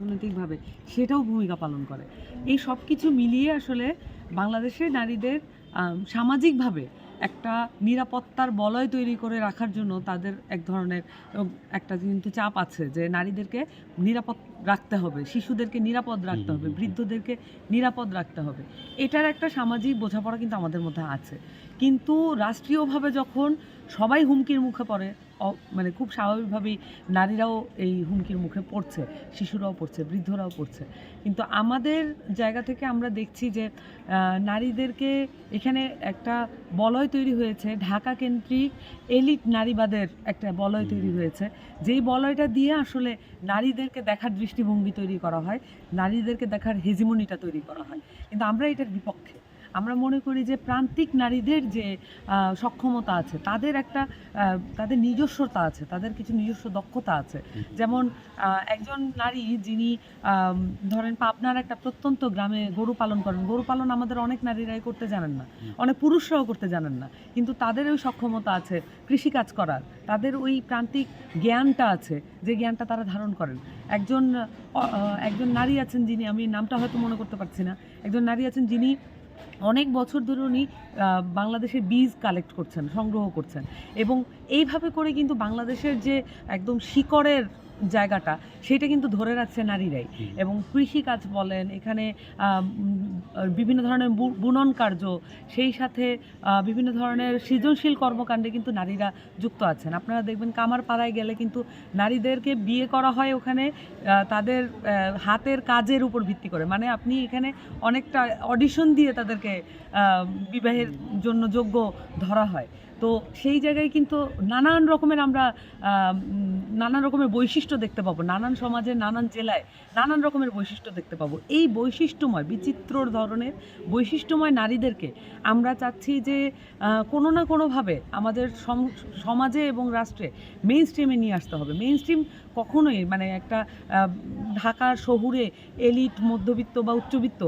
অর্থনৈতিকভাবে সেটাও ভূমিকা পালন করে। এই সব কিছু মিলিয়ে আসলে বাংলাদেশের নারীদের সামাজিকভাবে একটা নিরাপত্তার বলয় তৈরি করে রাখার জন্য তাদের এক ধরনের একটা কিন্তু চাপ আছে যে নারীদেরকে নিরাপদ রাখতে হবে শিশুদেরকে নিরাপদ রাখতে হবে। বৃদ্ধদেরকে নিরাপদ রাখতে হবে। এটার একটা সামাজিক বোঝাপড়া কিন্তু আমাদের মধ্যে আছে। কিন্তু রাষ্ট্রীয়ভাবে যখন সবাই হুমকির মুখে পড়ে মানে খুব স্বাভাবিকভাবেই নারীরাও এই হুমকির মুখে পড়ছে শিশুরাও পড়ছে বৃদ্ধরাও পড়ছে। কিন্তু আমাদের জায়গা থেকে আমরা দেখছি যে নারীদেরকে এখানে একটা বলয় তৈরি হয়েছে ঢাকা কেন্দ্রিক এলিট নারীবাদের একটা বলয় তৈরি হয়েছে। যেই বলয়টা দিয়ে আসলে নারীদেরকে দেখার দৃষ্টিভঙ্গি তৈরি করা হয় নারীদেরকে দেখার হেজিমনিটা তৈরি করা হয়। কিন্তু আমরা এটার বিপক্ষে। আমরা মনে করি যে প্রান্তিক নারীদের যে সক্ষমতা আছে, তাদের একটা তাদের নিজস্বতা আছে, তাদের কিছু নিজস্ব দক্ষতা আছে। যেমন একজন নারী যিনি ধরেন পাবনার একটা প্রত্যন্ত গ্রামে গরু পালন করেন, গরু পালন আমাদের অনেক নারীরাই করতে জানেন না, অনেক পুরুষরাও করতে জানেন না, কিন্তু তাদের ওই সক্ষমতা আছে কৃষিকাজ করার, তাদের ওই প্রান্তিক জ্ঞানটা আছে যে জ্ঞানটা তারা ধারণ করেন। একজন একজন নারী আছেন যিনি, আমি নামটা হয়তো মনে করতে পারছি না, একজন নারী আছেন যিনি অনেক বছর ধরে উনি বাংলাদেশের বীজ কালেক্ট করছেন, সংগ্রহ করছেন। এবং এইভাবে করে কিন্তু বাংলাদেশের যে একদম শিকড়ের জায়গাটা সেটা কিন্তু ধরে রাখছে নারীরাই। এবং কৃষিকাজ বলেন এখানে বিভিন্ন ধরনের বুনন কার্য সেই সাথে বিভিন্ন ধরনের সৃজনশীল কর্মকাণ্ডে কিন্তু নারীরা যুক্ত আছেন। আপনারা দেখবেন কামার পাড়ায় গেলে কিন্তু নারীদেরকে বিয়ে করা হয় ওখানে তাদের হাতের কাজের উপর ভিত্তি করে। মানে আপনি এখানে অনেকটা অডিশন দিয়ে তাদেরকে বিবাহের জন্য যোগ্য ধরা হয়। তো সেই জায়গায় কিন্তু নানান রকমের আমরা নানান রকমের বৈশিষ্ট্য দেখতে পাবো। নানান সমাজে নানান জেলায় নানান রকমের বৈশিষ্ট্য দেখতে পাবো। এই বৈশিষ্ট্যময় বিচিত্র ধরনের বৈশিষ্ট্যময় নারীদেরকে আমরা চাচ্ছি যে কোনো না কোনোভাবে আমাদের সমাজে এবং রাষ্ট্রে মেইন স্ট্রিমে নিয়ে আসতে হবে। মেইন স্ট্রিম কখনোই মানে একটা ঢাকার শহুরে এলিট, মধ্যবিত্ত বা উচ্চবিত্ত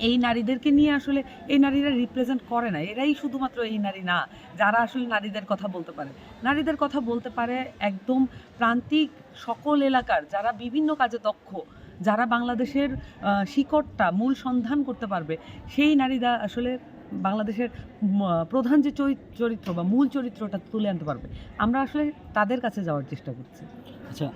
এই নারীদেরকে নিয়ে আসলে এই নারীরা রিপ্রেজেন্ট করে না। এরাই শুধুমাত্র এই নারী না, যারা আসলে নারীদের কথা বলতে পারে। নারীদের কথা বলতে পারে একদম প্রান্তিক সকল এলাকার যারা বিভিন্ন কাজে দক্ষ, যারা বাংলাদেশের শিকড়টা মূল সন্ধান করতে পারবে। সেই নারীরা আসলে বাংলাদেশের প্রধান যে চরি- চরিত্র বা মূল চরিত্রটা তুলে আনতে পারবে। আমরা আসলে তাদের কাছে যাওয়ার চেষ্টা করছি। আচ্ছা